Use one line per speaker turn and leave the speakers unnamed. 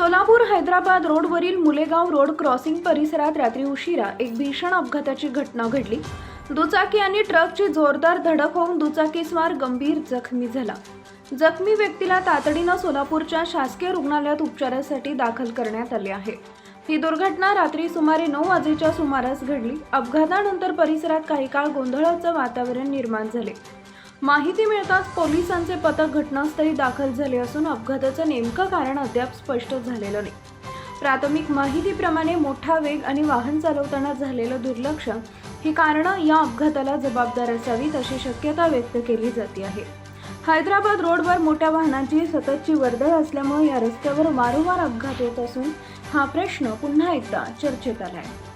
सोलापूर हैदराबाद रोडवरील मुलेगाव road crossing परिसरात रात्री उशिरा एक भीषण अपघाताची घटना घडली. दुचाकी आणि ट्रकची जोरदार धडक होऊन दुचाकीस्वार गंभीर जखमी झाला. जखमी व्यक्तीला तातडीनं सोलापूरच्या शासकीय रुग्णालयात उपचारासाठी दाखल करण्यात आले आहे. ही दुर्घटना रात्री सुमारे नऊ वाजेच्या सुमारास घडली. अपघातानंतर परिसरात काही काळ गोंधळाचं वातावरण निर्माण झाले. माहिती मिळताच पोलिसांचे पथक घटनास्थळी दाखल झाले असून अपघाताचं नेमकं कारण अद्याप स्पष्ट झालेलं नाही. प्राथमिक माहितीप्रमाणे मोठा वेग आणि वाहन चालवताना झालेलं दुर्लक्ष ही कारणं या अपघाताला जबाबदार असावीत अशी शक्यता व्यक्त केली जाते आहे. हैदराबाद रोडवर मोठ्या वाहनांची सततची वर्दळ असल्यामुळे या रस्त्यावर वारंवार अपघात होत असून हा प्रश्न पुन्हा एकदा चर्चेत आला आहे